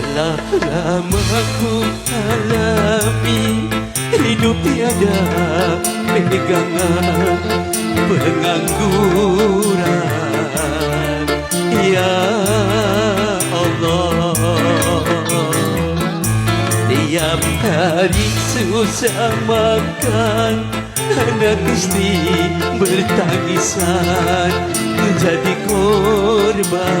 Telah lama aku alami Hidup tiada pegangan Pengangguran. Ya Allah Tiap hari susah makan Anak istri bertangisan Menjadi korban.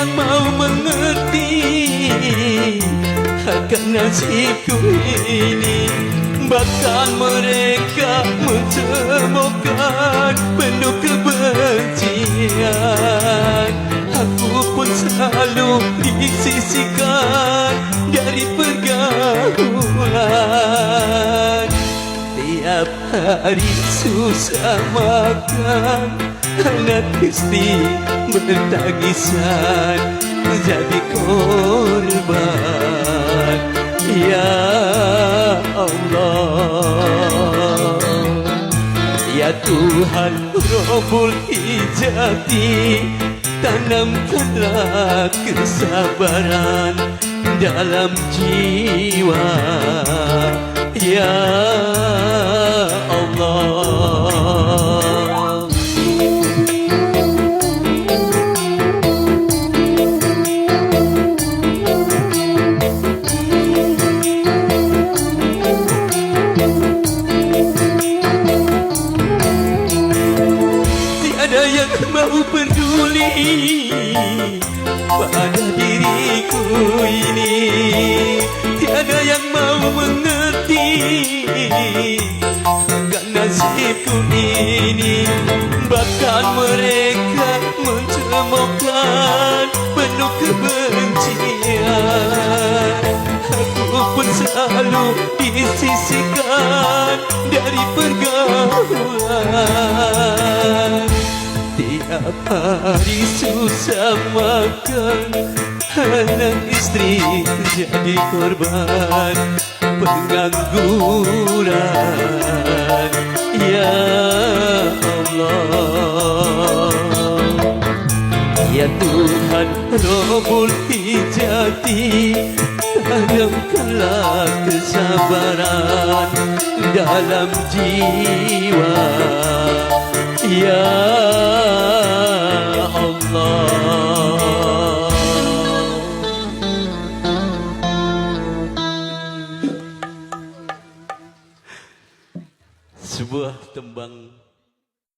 yang mau mengerti akan nasibku ini. Bahkan mereka mencemokan penuh kebencian. Aku pun selalu disisihkan dari pergaulan Tiap hari susah makan. Anak istri bertangisan Menjadi korban. Ya Allah. Ya Tuhan Rabbul Hijati Tanamkanlah kesabaran dalam jiwa. Ya mau peduli pada diriku ini. Tiada yang mau mengerti akan nasibku ini. Bahkan mereka mencemokan penuh kebencian. Aku pun selalu disisihkan dari pergaulan hari susah makan Anak istri jadi korban Pengangguran Ya Allah. Ya Tuhan Rabbul Hijati Tanamkanlah kesabaran dalam jiwa. Ya Allah Sebuah tembang